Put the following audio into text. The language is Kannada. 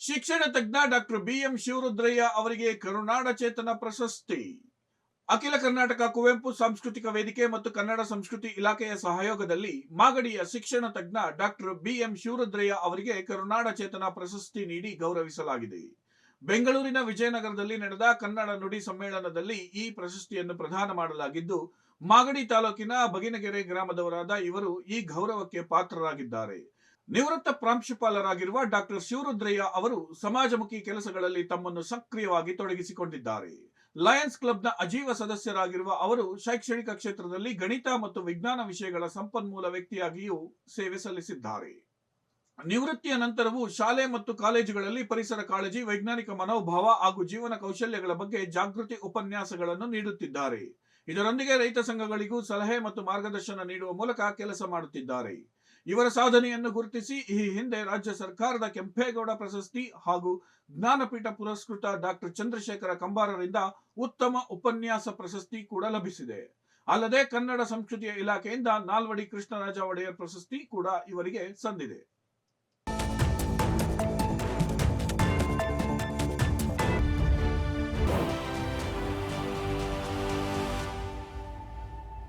ಶಿಕ್ಷಣ ತಜ್ಞ ಡಾಕ್ಟರ್ ಬಿಎಂ ಶಿವರುದ್ರಯ್ಯ ಅವರಿಗೆ ಕರುನಾಡ ಚೇತನ ಪ್ರಶಸ್ತಿ. ಅಖಿಲ ಕರ್ನಾಟಕ ಕುವೆಂಪು ಸಾಂಸ್ಕೃತಿಕ ವೇದಿಕೆ ಮತ್ತು ಕನ್ನಡ ಸಂಸ್ಕೃತಿ ಇಲಾಖೆಯ ಸಹಯೋಗದಲ್ಲಿ ಮಾಗಡಿಯ ಶಿಕ್ಷಣ ತಜ್ಞ ಡಾಕ್ಟರ್ ಬಿಎಂ ಶಿವರುದ್ರಯ್ಯ ಅವರಿಗೆ ಕರುನಾಡ ಚೇತನ ಪ್ರಶಸ್ತಿ ನೀಡಿ ಗೌರವಿಸಲಾಗಿದೆ. ಬೆಂಗಳೂರಿನ ವಿಜಯನಗರದಲ್ಲಿ ನಡೆದ ಕನ್ನಡ ನುಡಿ ಸಮ್ಮೇಳನದಲ್ಲಿ ಈ ಪ್ರಶಸ್ತಿಯನ್ನು ಪ್ರದಾನ ಮಾಡಲಾಗಿದ್ದು, ಮಾಗಡಿ ತಾಲೂಕಿನ ಬಗಿನಗೆರೆ ಗ್ರಾಮದವರಾದ ಇವರು ಈ ಗೌರವಕ್ಕೆ ಪಾತ್ರರಾಗಿದ್ದಾರೆ. ನಿವೃತ್ತ ಪ್ರಾಂಶುಪಾಲರಾಗಿರುವ ಡಾಕ್ಟರ್ ಶಿವರುದ್ರಯ್ಯ ಅವರು ಸಮಾಜಮುಖಿ ಕೆಲಸಗಳಲ್ಲಿ ತಮ್ಮನ್ನು ಸಕ್ರಿಯವಾಗಿ ತೊಡಗಿಸಿಕೊಂಡಿದ್ದಾರೆ. ಲಯನ್ಸ್ ಕ್ಲಬ್ನ ಅಜೀವ ಸದಸ್ಯರಾಗಿರುವ ಅವರು ಶೈಕ್ಷಣಿಕ ಕ್ಷೇತ್ರದಲ್ಲಿ ಗಣಿತ ಮತ್ತು ವಿಜ್ಞಾನ ವಿಷಯಗಳ ಸಂಪನ್ಮೂಲ ವ್ಯಕ್ತಿಯಾಗಿಯೂ ಸೇವೆ ಸಲ್ಲಿಸಿದ್ದಾರೆ. ನಿವೃತ್ತಿಯ ನಂತರವೂ ಶಾಲೆ ಮತ್ತು ಕಾಲೇಜುಗಳಲ್ಲಿ ಪರಿಸರ ಕಾಳಜಿ, ವೈಜ್ಞಾನಿಕ ಮನೋಭಾವ ಹಾಗೂ ಜೀವನ ಕೌಶಲ್ಯಗಳ ಬಗ್ಗೆ ಜಾಗೃತಿ ಉಪನ್ಯಾಸಗಳನ್ನು ನೀಡುತ್ತಿದ್ದಾರೆ. ಇದರೊಂದಿಗೆ ರೈತ ಸಂಘಗಳಿಗೂ ಸಲಹೆ ಮತ್ತು ಮಾರ್ಗದರ್ಶನ ನೀಡುವ ಮೂಲಕ ಕೆಲಸ ಮಾಡುತ್ತಿದ್ದಾರೆ. ಇವರ ಸಾಧನೆಯನ್ನು ಗುರುತಿಸಿ, ಈ ಹಿಂದೆ ರಾಜ್ಯ ಸರ್ಕಾರದ ಕೆಂಪೇಗೌಡ ಪ್ರಶಸ್ತಿ ಹಾಗೂ ಜ್ಞಾನಪೀಠ ಪುರಸ್ಕೃತ ಡಾಕ್ಟರ್ ಚಂದ್ರಶೇಖರ ಕಂಬಾರರಿಂದ ಉತ್ತಮ ಉಪನ್ಯಾಸ ಪ್ರಶಸ್ತಿ ಕೂಡ ಲಭಿಸಿದೆ. ಅಲ್ಲದೆ ಕನ್ನಡ ಸಂಸ್ಕೃತಿಯ ಇಲಾಖೆಯಿಂದ ನಾಲ್ವಡಿ ಕೃಷ್ಣರಾಜ ಒಡೆಯರ್ ಪ್ರಶಸ್ತಿ ಕೂಡ ಇವರಿಗೆ ಸಂದಿದೆ.